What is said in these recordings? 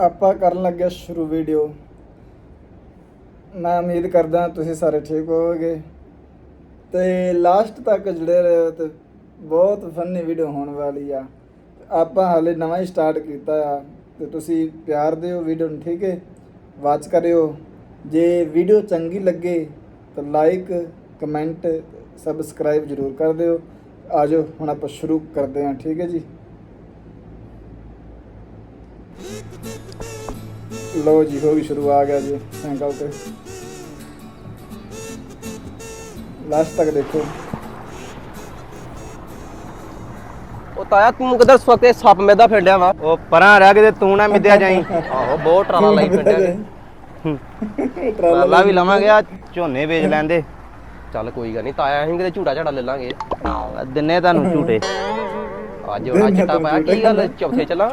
ਆਪਾਂ ਕਰਨ ਲੱਗੇ ਸ਼ੁਰੂ ਵੀਡੀਓ ਮੈਂ ਉਮੀਦ ਕਰਦਾ ਤੁਸੀਂ ਸਾਰੇ ਠੀਕ ਹੋਵੋਗੇ। ਤੇ ਲਾਸਟ ਤੱਕ ਜੁੜੇ ਰਹੋ ਤੇ ਬਹੁਤ ਫਨੀ ਵੀਡੀਓ ਹੋਣ ਵਾਲੀ ਆ। ਆਪਾਂ ਹਾਲੇ ਨਵਾਂ ਹੀ ਸਟਾਰਟ ਕੀਤਾ ਆ। ਤੇ ਤੁਸੀਂ ਪਿਆਰ ਦਿਓ ਵੀਡੀਓ ਨੂੰ, ਠੀਕ ਹੈ? ਵਾਚ ਕਰਿਓ। ਜੇ ਵੀਡੀਓ ਚੰਗੀ ਲੱਗੇ ਤਾਂ ਲਾਈਕ ਕਮੈਂਟ ਸਬਸਕ੍ਰਾਈਬ ਜ਼ਰੂਰ ਕਰ ਦਿਓ। ਆਜੋ, ਹੁਣ ਆਪਾਂ ਸ਼ੁਰੂ ਕਰਦੇ ਹਾਂ, ਠੀਕ ਹੈ ਜੀ? ਲੋ ਜੀ ਹੋ ਗਈ ਸ਼ੁਰੂ ਆ ਗਿਆ ਜੀ ਸਾਈਕਲ ਤੇ ਲਾਸਟ ਤੱਕ ਦੇਖੋ। ਉਹ ਤਾਇਆ ਤੂੰ ਕਿਧਰ ਸਵਕੇ ਸੱਪ ਮੇਦਾ ਫਿੰਡਿਆ ਵਾ ਉਹ ਪਰਾਂ ਰਹਿ ਕੇ ਤੇ ਤੂੰ ਨਾ ਮਿੱਦਿਆ ਜਾਈ। ਆਹੋ ਬਹੁਤ ਟਰਾਲਾ ਲਾਈ ਫਿੰਡਿਆ ਟਰਾਲਾ ਵੀ ਲਵਾਂਗੇ ਆ ਝੋਨੇ ਵੇਚ ਲੈਂਦੇ। ਚੱਲ ਕੋਈ ਗੱਲ ਨਹੀਂ ਤਾਇਆ ਅਸੀਂ ਕਿਤੇ ਝੂਟਾ ਝਾੜਾ ਲੈ ਲਾਂਗੇ। ਦਿਨੇ ਤੁਹਾਨੂੰ ਝੂਟੇ। ਅੱਜ ਹੋਣਾ ਚਿੱਟਾ ਪਾਇਆ ਕੀ ਗੱਲ ਚੌਥੇ ਚੱਲਾਂ।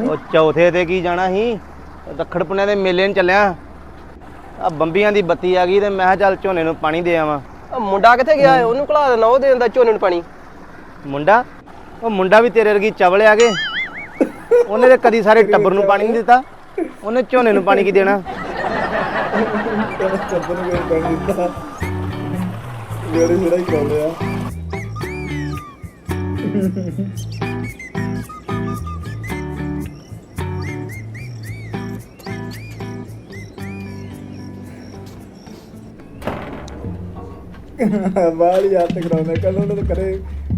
ਉਹ ਚੌਥੇ ਤੇ ਕੀ ਜਾਣਾ ਸੀ? ਦੱਖੜ ਪੁੰਨੇ ਦੇ ਮੇਲੇ ਨੂੰ ਚੱਲਿਆ। ਆ ਬੰਬੀਆਂ ਦੀ ਬੱਤੀ ਆ ਗਈ ਤੇ ਮੈਂ ਕਿਹਾ ਚੱਲ ਝੋਨੇ ਨੂੰ ਪਾਣੀ ਦੇ ਆਵਾਂ। ਉਹ ਮੁੰਡਾ ਕਿੱਥੇ ਗਿਆ ਹੈ? ਉਹਨੂੰ ਘਲਾ ਦੇਣਾ ਉਹ ਦੇ ਦਿੰਦਾ ਝੋਨੇ ਨੂੰ ਪਾਣੀ। ਮੁੰਡਾ? ਉਹ ਮੁੰਡਾ ਵੀ ਤੇਰੇ ਵਰਗੀ ਚਵਲ ਆ ਗਏ। ਉਹਨੇ ਤੇ ਕਦੀ ਸਾਰੇ ਟੱਬਰ ਨੂੰ ਪਾਣੀ ਨਹੀਂ ਦਿੱਤਾ। ਉਹਨੇ ਝੋਨੇ ਨੂੰ ਪਾਣੀ ਕੀ ਦੇਣਾ? ਦਿੱਤਾ? ਜਿਹੜੇ ਜਿਹੜਾ ਹੀ ਕਹਿੰਦੇ ਆ ਬਾਲੀ ਯਾਦ ਤੇ ਕਰਾਉਂਦੇ ਕੱਲ ਉਹਨੇ ਤਾਂ ਕਰੇ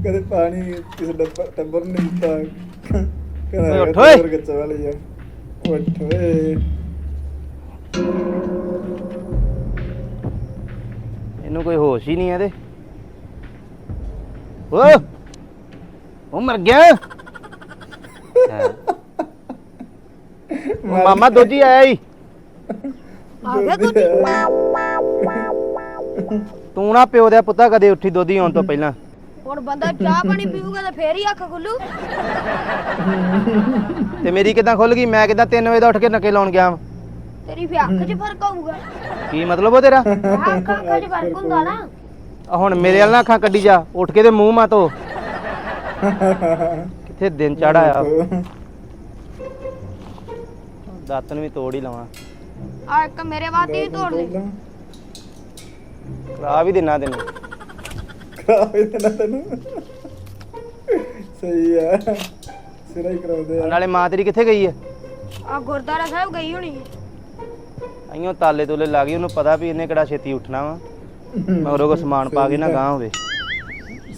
ਕਦੇ ਪਾਣੀ ਕਿਸੇ ਡੱਬਰ ਟੱਬਰ ਨੂੰ ਨਹੀਂ ਦਿੱਤਾ। ਓਏ ਉੱਠ ਓਏ। ਕਹਿੰਦਾ ਕੱਚਾ ਵਾਲੀ ਆ। ਉੱਠ ਓਏ। ਇਹਨੂੰ ਕੋਈ ਹੋਸ਼ ਹੀ ਨਹੀਂ ਇਹਦੇ। ਓ ਉਹ ਮਰ ਗਿਆ। ਹੈਂ। ਮਾਮਾ ਦੋਜੀ ਆਇਆ ਈ। ਆ ਗਿਆ ਤੂੰ ਤੂੰ ਨਾ ਪਿਓ ਦਾ ਪੁੱਤਾ ਕਦੇ ਉੱਠੀ ਦੋਦੀ ਆਉਣ ਤੋਂ ਪਹਿਲਾਂ। ਹੁਣ ਬੰਦਾ ਚਾਹ ਪਾਣੀ ਪੀਊਗਾ ਤਾਂ ਫੇਰ ਹੀ ਅੱਖ ਖੁੱਲੂ। ਤੇ ਮੇਰੀ ਕਿਦਾਂ ਖੁੱਲ ਗਈ? ਮੈਂ ਕਿਦਾਂ 3 ਵਜੇ ਦਾ ਉੱਠ ਕੇ ਨਕੇ ਲਾਉਣ ਗਿਆ ਵਾਂ? ਤੇਰੀ ਫੇ ਅੱਖ 'ਚ ਫ਼ਰਕ ਆਊਗਾ। ਕੀ ਮਤਲਬ ਉਹ ਤੇਰਾ? ਆਹ ਅੱਖਾਂ 'ਚ ਫ਼ਰਕ ਹੁੰਦਾ ਨਾ। ਆ ਹੁਣ ਮੇਰੇ ਵਾਲ ਨਾ ਅੱਖਾਂ ਕੱਢੀ ਜਾ। ਉੱਠ ਕੇ ਤੇ ਮੂੰਹ ਮਾ ਧੋ। ਕਿੱਥੇ ਦਿਨ ਚੜਾ ਆ ਦਾਤਨ ਵੀ ਤੋੜ ਹੀ ਲਵਾਂ। ਆ ਇੱਕ ਮੇਰੇ ਵਾਸਤੇ ਵੀ ਤੋੜ ਲੈ ਕਰਾ ਵੀ ਦੇਣਾ ਤੈਨੂੰ। ਖਰਾਬ ਹੀ ਦੇਣਾ ਤੈਨੂੰ। ਸਹੀ ਆ। ਸਿਰਾ ਹੀ ਕਰਾਉਂਦੇ ਆ। ਨਾਲੇ ਮਾਂ ਤੇਰੀ ਕਿੱਥੇ ਗਈ ਹੈ ਆ ਗੁਰਦਾਰਾ ਸਾਹਿਬ ਗਈ ਹੋਣੀ ਹੈ ਅਈਓ ਤਾਲੇ ਤੋਲੇ ਲੱਗ ਗਈ ਉਹਨੂੰ ਪਤਾ ਵੀ ਇਹਨੇ ਕਿਹੜਾ ਛੇਤੀ ਉੱਠਣਾ ਵਾ। ਮਗਰੋਂ ਕੋ ਸਮਾਨ ਪਾ ਕੇ ਨਾ ਗਾਂ ਹੋਵੇ।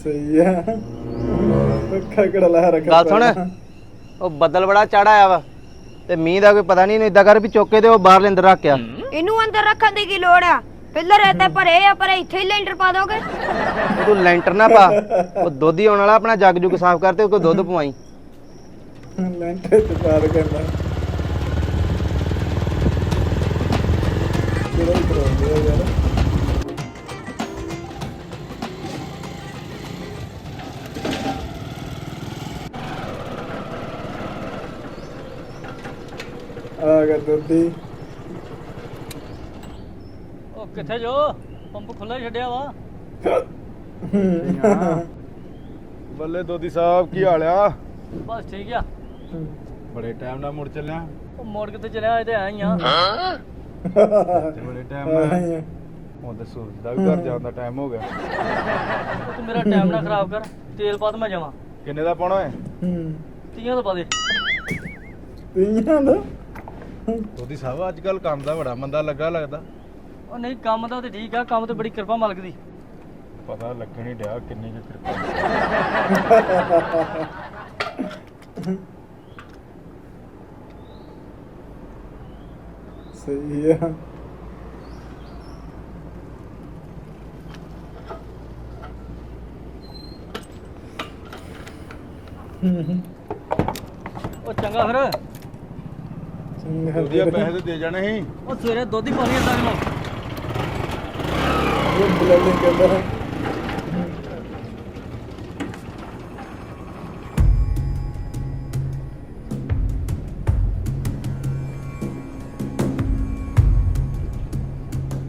ਸਹੀ ਆ। ਅੱਖਾਂ ਕਿਹੜਾ ਲਾ ਰੱਖਿਆ ਗੱਲ ਸੁਣ। ਉਹ ਬੱਦਲ ਬੜਾ ਚੜਾ ਆਇਆ ਵਾ। ਤੇ ਮੀਂਹ ਦਾ ਕੋਈ ਪਤਾ ਨਹੀਂ ਇਹਨੂੰ ਇਦਾਂ ਕਰ ਵੀ ਚੁੱਕ ਤੇ ਉਹ ਬਾਹਰ ਅੰਦਰ ਰੱਖ ਆ। ਇਹਨੂੰ ਅੰਦਰ ਰੱਖਣ ਦੀ ਕੀ ਲੋੜ ਆ? ਪਿੱਲਰ ਇੱਥੇ ਭਰੇ ਆ ਪਰ ਇੱਥੇ ਹੀ ਲੈਂਟਰ ਪਾ ਦੋਗੇ। ਉਹ ਤੂੰ ਲੈਂਟਰ ਨਾ ਪਾ। ਉਹ ਦੁੱਧ ਹੀ ਆਉਣ ਵਾਲਾ ਆਪਣਾ ਜੱਗ ਜੁਗ ਸਾਫ਼ ਕਰ ਤੇ ਕੋਈ ਦੁੱਧ ਪਵਾਈ। ਲੈਂਟਰ ਤੇ ਪਾਰ ਕਰਨਾ। ਸਿਰਾ ਹੀ ਕਰਾਉਂਦੇ ਆ ਯਾਰ। ਆ ਗਿਆ ਦੁੱਧੀ ਉਹ ਕਿੱਥੇ ਜੋ? ਪੰਪ ਖੁੱਲਾ ਛੱਡਿਆ ਵਾ। ਬੱਲੇ ਦੋਦੀ ਸਾਹਿਬ ਕੀ ਹਾਲ ਆ? ਬਸ ਠੀਕ ਆ। ਬੜੇ ਟਾਈਮ ਨਾਲ ਮੁੜ ਚੱਲਿਆ। ਉਹ ਮੋੜ ਕਿੱਥੇ ਚਲਿਆ ਇਹ ਤੇ ਆਈ ਆ। ਤੇ ਬੜੇ ਟਾਈਮ ਨਾਲ। ਹੁਣ ਤਾਂ ਸੂਰਜ ਦਾ ਵੀ ਘਰ ਜਾਣ ਦਾ ਟਾਈਮ ਹੋ ਗਿਆ। ਉਹ ਤੂੰ ਮੇਰਾ ਟਾਈਮ ਨਾ ਖਰਾਬ ਕਰ ਤੇਲ ਪਾ ਤੇ ਮੈਂ ਜਾਵਾਂ। ਕਿੰਨੇ ਦਾ ਪਾਉਣਾ ਹੈ ਹੂੰ ਤੀਆਂ ਤਾਂ ਪਾ ਦੇ। ਤੀਆਂ ਦਾ? ਦੋਦੀ ਸਾਹਿਬ ਅੱਜ ਕੱਲ ਕੰਮ ਦਾ ਬੜਾ ਮੰਦਾ ਲੱਗਾ ਲੱਗਦਾ। ਉਹ ਨਹੀਂ ਕੰਮ ਦਾ ਤੇ ਠੀਕ ਆ ਕੰਮ ਤੇ ਬੜੀ ਕਿਰਪਾ ਮਾਲਕ ਦੀ। ਪਤਾ ਲੱਗਣ ਹੀ ਡਿਆ ਕਿੰਨੀ ਕੁ ਕਿਰਪਾ। ਸਹੀ ਆ। ਉਹ ਚੰਗਾ ਫਿਰ। ਚੰਗਾ। ਦੋਦੀ ਆ ਪੈਸੇ ਤੇ ਦੇ ਜਾਣੇ ਸੀ। ਉਹ ਸਵੇਰੇ ਦੁੱਧ ਹੀ ਪਾਣੀ ਅੱਧਾ ਕਿਲੋ ਬੁਲਾਲੇ ਕਹਿੰਦਾ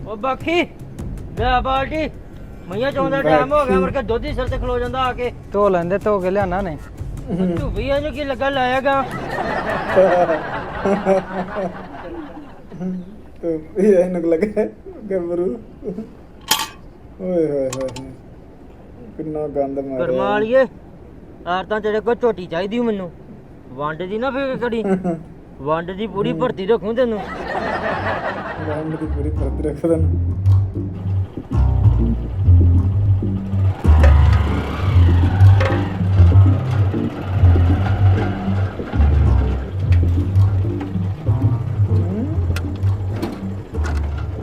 ਉਹ ਬਾਕੀ ਲੈ ਬਾਲਟੀ। ਮਈਆਂ ਚੋਂਦਾ ਟਾਈਮ ਹੋ ਗਿਆ ਮੁੜ ਕੇ ਦੁੱਧ ਹੀ ਸਿਰ ਤੇ ਖਲੋ ਜਾਂਦਾ ਆ ਕੇ। ਧੋ ਲੈਂਦੇ ਧੋ ਕੇ ਲਿਆਣਾ ਨੇ। ਤੂੰ ਵੀ ਇਹਨੂੰ ਕੀ ਲੱਗਾ ਲਾਇਆਗਾ ਤੇ ਇਹ ਇਹਨੂੰ ਲੱਗਾ ਗੱਭਰੂ। ਓਏ ਹੋਏ ਹੋਏ ਹੋਏ। ਕਿੰਨਾ ਗੰਦ ਮਾਰਿਆ। ਕਰਮਾ ਵਾਲੀਏ ਆਰ ਤਾਂ ਤੇਰੇ ਕੋਲ ਝੋਟੀ ਚਾਹੀਦੀ ਓ ਮੈਨੂੰ। ਵੰਡ ਦੀ ਨਾ ਫੇਰ ਕੜੀ। ਵੰਡ ਦੀ ਪੂਰੀ ਭਰਤੀ ਰੱਖੂ ਤੈਨੂੰ। ਗੰਦ ਦੀ ਪੂਰੀ ਪਰਤ ਰੱਖ ਦੇਣ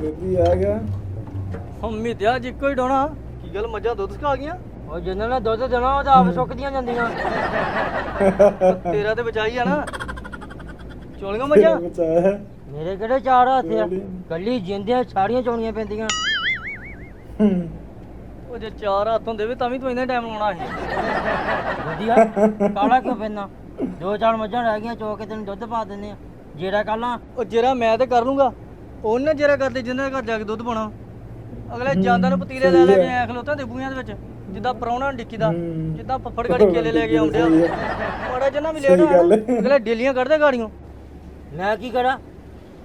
ਬੇਬੀ ਆ ਗਿਆ। ਮੰਮੀ ਤੇ ਅੱਜ ਇੱਕੋ ਹੀ ਡੋਣਾ। ਕੀ ਗੱਲ ਮੱਝਾਂ ਦੁੱਧ ਸਕਾ ਗਈਆਂ? ਉਹ ਜਿੰਨਾਂ ਨੇ ਦੁੱਧ ਦੇਣਾ ਉਹ ਤਾਂ ਆਪ ਸੁੱਕਦੀਆਂ ਜਾਂਦੀਆਂ। ਤੇਰਾ ਤੇ ਬਚਾਈ ਆ ਨਾ। ਚੋਲੀਆਂ ਮੱਝਾਂ? ਬਚਾਇਆ ਮੇਰੇ ਕਿਹੜੇ ਚਾਰ ਹੱਥ ਆ। ਕੱਲੀ ਜਿੰਦਿਆਂ ਛਾੜੀਆਂ ਚੋਣੀਆਂ ਪੈਂਦੀਆਂ। ਉਹ ਜੇ ਚਾਰ ਹੱਥ ਹੁੰਦੇ ਵੀ ਤਾਂ ਵੀ ਤੂੰ ਇੰਨਾ ਟਾਈਮ ਲਾਉਣਾ ਸੀ। ਵਧੀਆ। ਕਾਲਾ ਕਿਉਂ ਪੈਂਦਾ? ਦੋ ਚਾਰ ਮੱਝਾਂ ਰਹਿ ਗਈਆਂ ਚੋ ਕੇ ਤੈਨੂੰ ਦੁੱਧ ਪਾ ਦਿੰਦੇ ਆ। ਜਿਹੜਾ ਕੱਲਾਂ ਉਹ ਜਿਹੜਾ ਮੈਂ ਤੇ ਕਰ ਲੂੰਗਾ। ਉਹਨਾਂ ਜਿਹੜਾ ਕਰਦੇ ਜਿੰਨਾਂ ਦੇ ਘਰ ਜਾ ਕੇ ਦੁੱਧ ਪਾਉਣਾ। ਅਗਲੇ ਜਾਂਦਾ ਨੂੰ ਪਤੀਲੇ ਲੈ ਲੈ ਕੇ ਐ ਖਲੋਤਾ ਦੇ ਬੂਹਿਆਂ ਦੇ ਵਿੱਚ ਜਿੱਦਾਂ ਪਰੌਣਾ ਡਿੱਕੀ ਦਾ। ਜਿੱਦਾਂ ਫੱਫੜ ਗਾੜੀ ਕੇਲੇ ਲੈ ਕੇ ਆਉਂਦੇ ਆ। ਮਾੜਾ ਜਿੰਨਾ ਵੀ ਲੇਟ। ਅਗਲੇ ਡੇਲੀਆਂ ਕੱਢਦੇ ਗਾੜੀਆਂ। ਮੈਂ ਕੀ ਕਰਾਂ?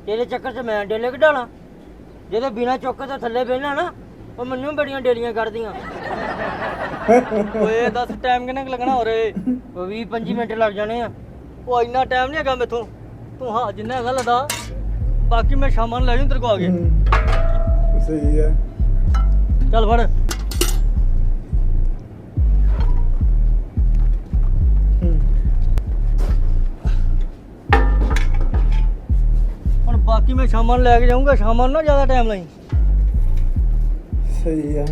ਤੇਰੇ ਚੱਕਰ 'ਚ ਮੈਂ ਡੇਲੇ ਕਢਾਲਾਂ। ਜਿਹਦੇ ਬਿਨਾ ਚੁੱਕ ਤੋਂ ਥੱਲੇ ਬਹਿਣਾ ਨਾ ਉਹ ਮੈਨੂੰ ਬੜੀਆਂ ਡੇਲੀਆਂ ਕੱਢਦੀਆਂ। ਓਏ ਦੱਸ ਟਾਈਮ ਕਿੰਨਾ ਕੁ ਲੱਗਣਾ ਹੋ ਰੇ ਉਹ 20 25 ਮਿੰਟ ਲੱਗ ਜਾਣੇ ਆ। ਉਹ ਇੰਨਾ ਟਾਈਮ ਨਹੀਂ ਹੈਗਾ ਮੈਥੋਂ। ਤੂੰ ਹਾਂ ਜਿੰਨਾ ਹੈਗਾ ਲਦਾ। ਬਾਕੀ ਮੈਂ ਸ਼ਾਮਾਂ ਨੂੰ ਲੈ ਜੂ ਤੇਰੇ ਕੋ ਆ ਕੇ। ਸਹੀ ਹੈ। ਚੱਲ ਫੜ। ਹੁਣ ਬਾਕੀ ਮੈਂ ਸ਼ਾਮਾਂ ਨੂੰ ਲੈ ਕੇ ਜਾਊਂਗਾ, ਸ਼ਾਮਾਂ ਨੂੰ ਨਾ ਜ਼ਿਆਦਾ ਟਾਈਮ ਲਾਈ। ਸਹੀ ਹੈ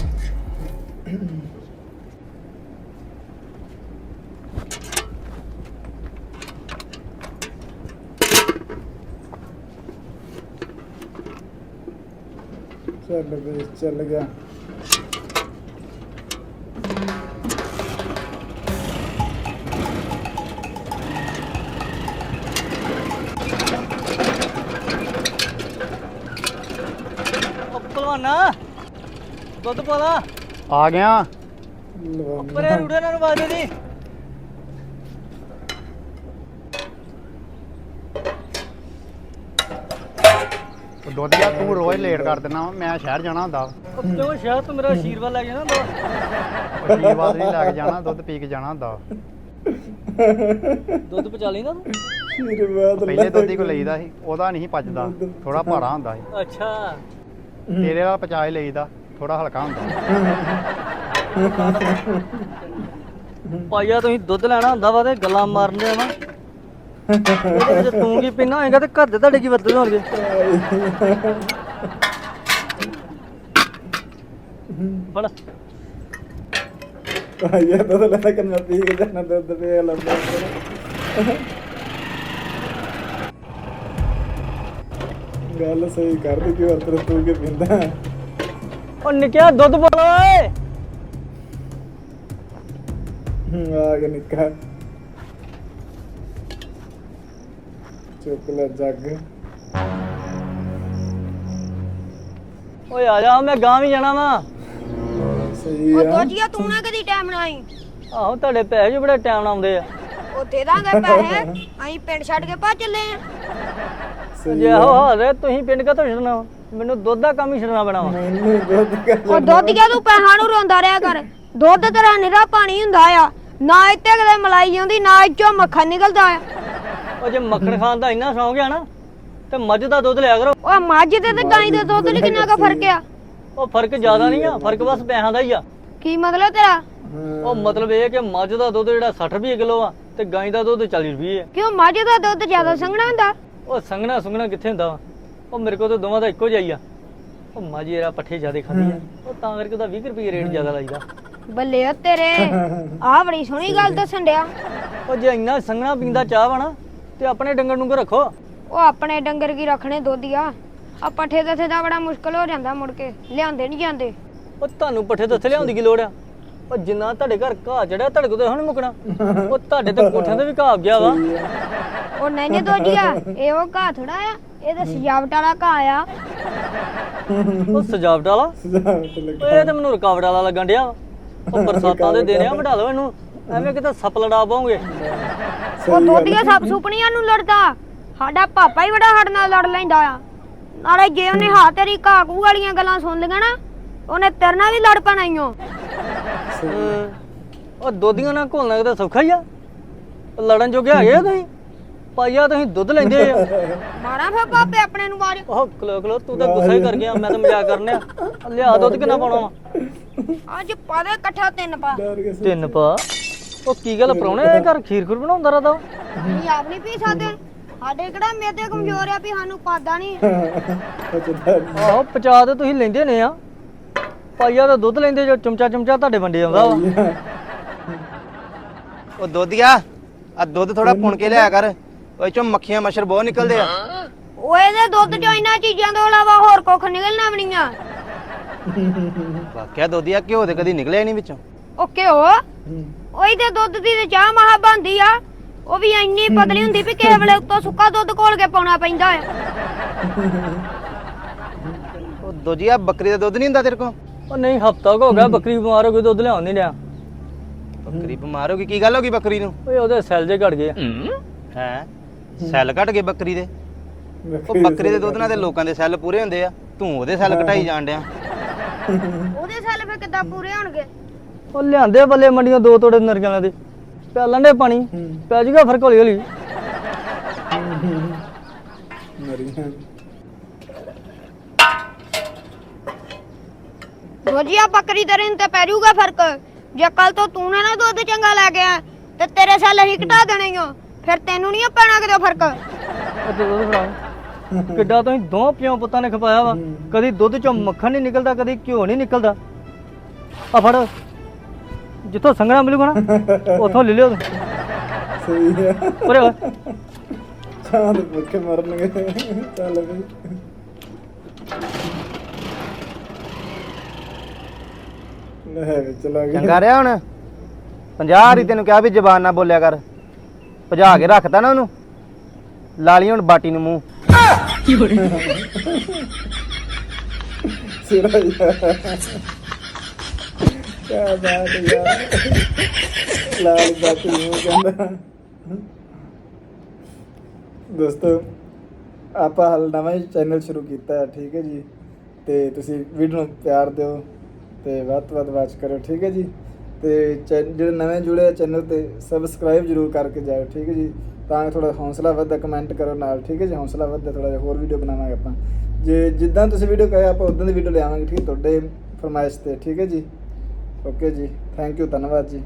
ਚੱਲ ਬਈ, ਚੱਲ ਗਿਆ। ਉਹ ਭਲਵਾਨਾ। ਦੁੱਧ ਪਾ ਲਾ। ਆ ਗਿਆ। ਪਰੇ ਰੂੜੇ ਨਾਲ ਵਾਜੇ ਦੀ ਦੁੱਧ ਯਾ ਤੂੰ ਰੋਜ਼ ਲੇਟ ਕਰ ਦਿੰਦਾ ਮੈਂ ਸ਼ਹਿਰ ਜਾਣਾ ਹੁੰਦਾ ਉਹ ਕਿਉਂ ਸ਼ਾਇਦ ਤੂੰ ਮੇਰਾ ਆਸ਼ੀਰਵਾਦ ਲੈ ਗਿਆ ਨਾ ਉਹ ਸ਼ੀਰਵਾਦ ਨਹੀਂ ਲੱਗ ਜਾਣਾ ਦੁੱਧ ਪੀ ਕੇ ਜਾਣਾ ਹੁੰਦਾ ਦੁੱਧ ਪਚਾ ਲੈਂਦਾ ਤੂੰ? ਆਸ਼ੀਰਵਾਦ ਪਹਿਲੇ ਦੁੱਧ ਹੀ ਕੋ ਲਈਦਾ ਸੀ ਉਹਦਾ ਨਹੀਂ ਪਚਦਾ ਥੋੜਾ ਭਾਰਾ ਹੁੰਦਾ ਸੀ। ਅੱਛਾ। ਤੇਰੇ ਵਾਲਾ ਪਚਾਏ ਲਈਦਾ ਥੋੜਾ ਹਲਕਾ ਹੁੰਦਾ। ਪਾਈਆ ਤੁਸੀਂ ਦੁੱਧ ਲੈਣਾ ਹੁੰਦਾ ਵਾ ਤੇ ਗੱਲਾਂ ਮਾਰਨੇ ਆ ਵਿੱਚ ਤੂੰ ਕੀ ਪੀਣਾ ਹੋਏਗਾ ਤੇ ਘਰ ਦੇ ਤੁਹਾਡੇ ਕੀ ਵਰਤਦੇ ਹੋਣਗੇ? ਫੜ। ਆਇਆ ਤਾਂ ਲੱਗਾ ਕਿ ਮੈਂ ਪੀ ਕੇ ਜਾਣਾ ਦੁੱਧ ਪੀ ਲੱਭਦਾ ਗੱਲ ਸਹੀ ਕਰਦੀ ਕਿ ਵਰਤਰ ਤੂੰ ਕਿ ਪਿੰਦਾ? ਉਹ ਨਿਕਿਆ ਦੁੱਧ ਪਾ ਓਏ। ਆ ਗਿਆ ਨਿੱਕਾ। ਚੁੱਕ ਲੈ ਜੱਗ। ਓਏ ਆ ਜਾ ਮੈਂ ਗਾਂ ਵੀ ਜਾਣਾ ਵਾ। ਸਹੀ ਉਹ ਆ। ਦੋਜੀਆ ਤੂੰ ਨਾ ਕਦੀ ਟਾਈਮ ਨਾ ਆਈ ਆਹੋ ਤੁਹਾਡੇ ਪੈਸੇ ਵੀ ਬੜੇ ਟਾਈਮ ਨਾਲ ਆਉਂਦੇ ਆ। ਉਹ ਦੇ ਦਾਂਗੇ ਪੈਸੇ। ਅਸੀਂ ਪਿੰਡ ਛੱਡ ਕੇ ਭੱਜ ਚੱਲੇ ਆ। ਜੇ ਹੈ ਤੁਸੀਂ ਪਿੰਡ ਕਾ ਛੱਡਣਾ ਵਾ? ਮੈਨੂੰ ਦੁੱਧ ਦਾ ਕੰਮ ਹੀ ਛੱਡਣਾ ਪੈਣਾ ਵਾ। ਮੈਨੂੰ ਦੁੱਧ ਕਰ ਉਹ ਦੋਜੀਆ ਤੂੰ ਪੈਸਾ ਨੂੰ ਰੋਂਦਾ ਰਿਹਾ ਕਰ? ਦੁੱਧ ਤੇਰਾ ਨਿਰਾ ਪਾਣੀ ਹੁੰਦਾ ਆ। ਨਾ ਇੱਥੇ ਕਦੇ ਮਲਾਈ ਆਉਂਦੀ ਨਾ ਇੱਚੋਂ ਮੱਖਣ ਨਿਕਲਦਾ ਆ। ਉਹ ਜੇ ਮੱਖਣ ਖਾਣ ਦਾ ਇੰਨਾ ਸ਼ੌਂਕ ਆ ਨਾ ਤੇ ਮੱਝ ਦਾ ਦੁੱਧ ਲਿਆ ਕਰੋ। ਉਹ ਮੱਝ ਤੇ ਤੇ ਗਾਈ ਦੇ ਦੁੱਧ ਲਈ ਕਿੰਨਾ ਕੁ ਫ਼ਰਕ ਆ। ਉਹ ਫ਼ਰਕ ਜ਼ਿਆਦਾ ਨਹੀਂ ਆ ਫ਼ਰਕ ਬਸ ਪੈਸਿਆਂ ਦਾ ਹੀ ਆ। ਕੀ ਮਤਲਬ ਤੇਰਾ। ਉਹ ਮਤਲਬ ਇਹ ਕਿ ਮੱਝ ਦਾ ਦੁੱਧ ਜਿਹੜਾ 60 ਰੁਪਏ ਕਿਲੋ ਆ ਤੇ ਗਾਂ ਦਾ ਦੁੱਧ 40 ਰੁਪਏ ਆ। ਕਿਉਂ ਮੱਝ ਦਾ ਦੁੱਧ ਜ਼ਿਆਦਾ ਸੰਘਣਾ ਹੁੰਦਾ? ਉਹ ਸੰਘਣਾ ਸੁੰਘਣਾ ਕਿੱਥੇ ਹੁੰਦਾ ਵਾ? ਉਹ ਮੇਰੇ ਕੋਲ ਤਾਂ ਦੋਵਾਂ ਦਾ ਇੱਕੋ ਜਿਹਾ ਹੀ ਆ। ਉਹ ਮੱਝ ਇਹਦਾ ਪੱਠੇ ਜ਼ਿਆਦਾ ਖਾਂਦੀ ਆ। ਉਹ ਤਾਂ ਕਰਕੇ ਉਹਦਾ 20 ਰੁਪਏ ਰੇਟ ਜ਼ਿਆਦਾ ਲਾਈਦਾ। ਬੱਲੇ ਓ ਤੇਰੇ। ਆਹ ਬੜੀ ਸੋਹਣੀ ਗੱਲ ਦੱਸਣ ਡਿਆ। ਉਹ ਜੇ ਇੰਨਾ ਸੰਘਣਾ ਪੀਂਦਾ ਚਾਹ ਵਾ ਨਾ ਤੇ ਆਪਣੇ ਡੰਗਰ ਨੂੰ ਰੱਖੋ। ਉਹ ਆਪਣੇ ਡੰਗਰ ਕੀ ਰੱਖਣੇ ਦੋਧੀਆ ਆ। ਪੱਠੇ ਦੱਥੇ ਦਾ ਬੜਾ ਮੁਸ਼ਕਲ ਹੋ ਜਾਂਦਾ ਮੁੜ ਕੇ। ਲਿਆਂਦੇ ਨਹੀਂ ਜਾਂਦੇ। ਉਹ ਤੁਹਾਨੂੰ ਪੱਠੇ ਦੱਥੇ ਲਿਆਉਣ ਦੀ ਕੀ ਲੋੜ ਆ? ਉਹ ਜਿੰਨਾ ਤੁਹਾਡੇ ਘਰ ਘਾਹ ਚੜਿਆ ਤੁਹਾਡੇ ਕੋਲ ਤਾਂ ਹੁਣ ਮੁੱਕਣਾ। ਉਹ ਤੁਹਾਡੇ ਤੇ ਕੋਠਿਆਂ ਤੇ ਵੀ ਘਾਹ ਗਿਆ ਵਾ। ਉਹ ਨਹੀਂ ਨੇ ਦੋਜੀਆ ਇਹ ਉਹ ਘਾਹ ਥੋੜਾ ਆ ਇਹ ਤਾਂ ਸਜਾਵਟ ਵਾਲਾ ਘਾਹ ਆ। ਉਹ ਸਜਾਵਟ ਵਾਲਾ? ਸਜਾਵਟ ਲੱਗਾ। ਓਏ ਇਹ ਤਾਂ ਮੈਨੂੰ ਰੁਕਾਵਟ ਵਾਲਾ ਲੱਗਣ ਡਿਆ। ਉਹ ਬਰਸਾਤਾਂ ਦੇ ਦਿਨ ਆ ਵਢਾ ਲਓ ਇਹਨੂੰ। ਐਵੇਂ ਕਿਤੇ ਸੱਪ ਲੜਾ ਪਾਉਂਗੇ। ਉਹ ਦੋਧੀਆ ਸੱਪ ਸੁਪਨੀਆਂ ਨੂੰ ਲੜਦਾ। ਸਾਡਾ ਪਾਪਾ ਹੀ ਬੜਾ ਸਾਡੇ ਨਾਲ ਲੜ ਲੈਂਦਾ ਆ। ਨਾਲੇ ਜੇ ਉਹਨੇ ਹਾਂ। ਤੇਰੀ ਕਾਕੂ ਵਾਲੀਆਂ ਗੱਲਾਂ ਸੁਣ ਲਈਆਂ ਨਾ ਉਹਨੇ ਤੇਰੇ ਨਾਲ ਵੀ ਲੜ ਪੈਣਾ ਈ ਓ। ਉਹ ਦੋਧੀਆਂ ਨਾਲ ਘੋਲਣਾ ਕਿਤੇ ਸੌਖਾ ਹੀ ਆ? ਲੜਨ ਜੋਗੇ ਹੈਗੇ ਆ ਤੁਸੀਂ? ਪਾਈਆ ਤੁਸੀਂ ਦੁੱਧ ਲੈਂਦੇ ਆ। ਮਾਰਾਂ ਫਿਰ ਪਾਪੇ ਆਪਣੇ ਨੂੰ ਮਾਰ ਉਹ ਖਲੋ ਖਲੋ ਤੂੰ ਤਾਂ ਗੁੱਸਾ ਹੀ ਕਰ ਗਿਆ ਮੈਂ ਤਾਂ ਮਜ਼ਾਕ ਕਰਨਿਆ। ਲਿਆ ਦੁੱਧ ਕਿੰਨਾ ਪਾਉਣਾ ਵਾ? ਅੱਜ ਪਾ ਦੇ ਇਕੱਠਾ ਤਿੰਨ ਪਾ। ਡਰ ਕੇ ਤਿੰਨ ਪਾ? ਉਹ ਕੀ ਗੱਲ ਪਰੌਣੇ ਇਹ ਘਰ ਖੀਰ ਖੁਰ ਬਣਾਉਂਦਾ ਰਦਾ? ਅਸੀਂ ਆਪ ਨਹੀਂ ਪੀ ਸਕਦੇ। ਸਾਡੇ ਕਿਹੜਾ ਮੇਦੇ ਕਮਜ਼ੋਰ ਆ ਵੀ ਸਾਨੂੰ ਪਾਦਾ ਨਹੀਂ। ਆਹੋ ਪਚਾ ਤੇ ਤੁਸੀਂ ਲੈਂਦੇ ਨੇ ਆ। ਪਾਈਆ ਤਾਂ ਦੁੱਧ ਲੈਂਦੇ ਜੋ ਚਮਚਾ ਚਮਚਾ ਤੁਹਾਡੇ ਵੰਡੇ ਆਉਂਦਾ ਵਾ। ਉਹ ਦੋਧੀਆ ਆ। ਦੁੱਧ ਥੋੜਾ ਪੁਣ ਕੇ ਲਿਆ ਕਰ। ਉਹ ਚੋਂ ਮੱਖੀਆਂ ਮੱਛਰ ਬਹੁਤ ਨਿਕਲਦੇ ਆ। ਓਏ ਦੇ ਦੁੱਧ ਚੋਂ ਇਹਨਾਂ ਚੀਜ਼ਾਂ ਤੋਂ ਇਲਾਵਾ ਹੋਰ ਕੁੱਖ ਨਿਕਲਣਾ ਵੀ ਨਹੀਂ ਆ। ਵਾਕਿਆ ਦੋਧੀਆ ਘਿਓ ਤੇ ਕਦੀ ਨਿਕਲਿਆ ਨਹੀਂ ਵਿੱਚੋਂ। ਉਹ ਘਿਓ? ਉਹੀ ਤੇ ਦੁੱਧ ਦੀ ਤੇ ਚਾਹ ਮਹਾ ਬਣਦੀ ਆ। ਉਹ ਵੀ ਇੰਨੀ ਪਤਲੀ ਹੁੰਦੀ ਵੀ ਕਿਸੇ ਵੇਲੇ ਉੱਤੋਂ ਸੁੱਕਾ ਦੁੱਧ ਘੋਲ ਕੇ ਪਾਉਣਾ ਪੈਂਦਾ ਆ। ਉਹ ਦੋਜੀਆ ਬੱਕਰੀ ਦਾ ਦੁੱਧ ਨਹੀਂ ਹੁੰਦਾ ਤੇਰੇ ਕੋਲ? ਉਹ ਨਹੀਂ ਹਫਤਾ ਹੋ ਗਿਆ ਬੱਕਰੀ ਬਿਮਾਰ ਹੋ ਗਈ ਦੁੱਧ ਲਿਆਉਣ ਨਹੀਂ ਲਿਆ ਬੱਕਰੀ ਬਿਮਾਰ ਹੋ ਗਈ ਕੀ ਗੱਲ ਹੋ ਗਈ ਬੱਕਰੀ ਨੂੰ? ਓਏ ਉਹਦੇ ਸੈੱਲ ਜੇ ਘਟ ਗਏ। ਹੈ? ਸੈੱਲ ਘਟ ਗਏ ਬੱਕਰੀ ਦੇ। ਉਹ ਬੱਕਰੀ ਦੇ ਦੁੱਧ ਨਾਲ ਤੇ ਲੋਕਾਂ ਦੇ ਸੈੱਲ ਪੂਰੇ ਹੁੰਦੇ ਆ। ਤੂੰ ਉਹਦੇ ਸੈੱਲ ਘਟਾਈ ਜਾਣ ਡਿਆ। ਉਹਦੇ ਸੈੱਲ ਫੇ ਕਿੱਦਾਂ ਪੂਰੇ ਹੋਣਗੇ? ਉਹ ਲਿਆਂਦੇ ਬੱਲੇ ਮੰਡੀਆਂ ਦੋ ਤੋੜੇ ਨਰਗਾਂ ਦੇ। ਪਿਆਲਣ ਦੇ ਪਾਣੀ ਪੈ ਜੂਗਾ ਫ਼ਰਕ ਹੌਲੀ ਹੌਲੀ। ਮਰੀਆਂ ਰੋਜੀਆ ਬੱਕਰੀ ਤੇਰੇ ਤੇ ਪੈ ਜਾਊਗਾ ਫ਼ਰਕ। ਜੇ ਕੱਲ ਤੋਂ ਤੂੰ ਨਾ ਨਾ ਦੁੱਧ ਚੰਗਾ ਲੈ ਗਿਆ ਤੇ ਤੇਰੇ ਸੈੱਲ ਹੀ ਘਟਾ ਦੇਣੇ ਓ। ਫਿਰ ਤੈਨੂੰ ਨਹੀਂ ਪੈਣਾ ਕਿਤੇ ਫ਼ਰਕ? ਉਹ ਤੇ ਦੁੱਧ ਫੜਾ ਕਿੱਡਾ ਤੁਸੀਂ ਦੋ ਪਿਓ ਪੁੱਤਾਂ ਨੇ ਖਪਾਇਆ ਵਾ। ਕਦੀ ਦੁੱਧ ਚੋਂ ਮੱਖਣ ਨਹੀਂ ਨਿਕਲਦਾ ਕਦੀ ਘਿਓ ਨਹੀਂ ਨਿਕਲਦਾ। ਆ ਫੜ। ਜਿੱਥੋਂ ਸੰਗਣਾ ਮਿਲੂਗਾ ਨਾ ਉੱਥੋਂ ਲੈ ਲਿਓ ਸਹੀ ਹੈ। ਉਰੇ ਓਏ ਚਾਹ ਦੇ ਭੁੱਖੇ ਮਰਨਗੇ। ਚੱਲ ਬਈ। ਲੈ ਵੀ ਚਲਾ ਗਿਆ। ਚੰਗਾ ਰਿਹਾ ਹੁਣ। 50 ਵਾਰੀ ਤੈਨੂੰ ਕਿਹਾ ਵੀ ਜ਼ਬਾਨ ਨਾ ਬੋਲਿਆ ਕਰ। ਭਜਾ ਕੇ ਰੱਖਤਾ ਨਾ ਉਹਨੂੰ। ਲਾ ਲਈ ਹੁਣ ਬਾਟੀ ਨੂੰ ਮੂੰਹ। ਸਿਰਾ ਯਾਰ ਕਿਆ ਬਾਤ ਹੈ ਯਾਰ। ਲਾਲ ਬਾਤੀ ਨੂੰ ਕਹਿੰਦਾ। ਦੋਸਤੋ, ਆਪਾਂ ਹਾਲ ਨਵਾਂ ਚੈਨਲ ਸ਼ੁਰੂ ਕੀਤਾ ਹੈ, ਠੀਕ ਹੈ ਜੀ। ਤੇ ਤੁਸੀਂ ਵੀਡੀਓ ਨੂੰ ਪਿਆਰ ਦਿਓ ਤੇ ਵੱਧ ਤੋਂ ਵੱਧ ਵਾਚ ਕਰੋ ਠੀਕ ਹੈ ਜੀ। ਤੇ ਚੈ- ਜਿਹੜੇ ਨਵੇਂ ਜੁੜੇ ਆ ਚੈਨਲ ਤੇ ਸਬਸਕ੍ਰਾਈਬ ਜਰੂਰ ਕਰਕੇ ਜਾਓ ਠੀਕ ਹੈ ਜੀ? ਤਾਂ ਕਿ ਥੋੜਾ ਹੌਸਲਾ ਵੱਧਦਾ ਕਮੈਂਟ ਕਰੋ ਨਾਲ, ਠੀਕ ਹੈ ਜੀ? ਹੌਸਲਾ ਵੱਧਦਾ ਥੋੜਾ ਜਿਹਾ ਹੋਰ ਵੀਡੀਓ ਬਣਾਵਾਂਗੇ ਆਪਾਂ। ਜੇ ਜਿੱਦਾਂ ਤੁਸੀਂ ਵੀਡੀਓ ਕਹੇ, ਆਪਾਂ ਉਦਾਂ ਦੀ ਵੀਡੀਓ ਲਿਆਵਾਂਗੇ, ਠੀਕ ਹੈ? ਤੁਹਾਡੇ ਫਰਮਾਇਸ਼ ਤੇ, ਠੀਕ ਹੈ ਜੀ? ਓਕੇ ਜੀ ਥੈਂਕ ਯੂ ਧੰਨਵਾਦ ਜੀ।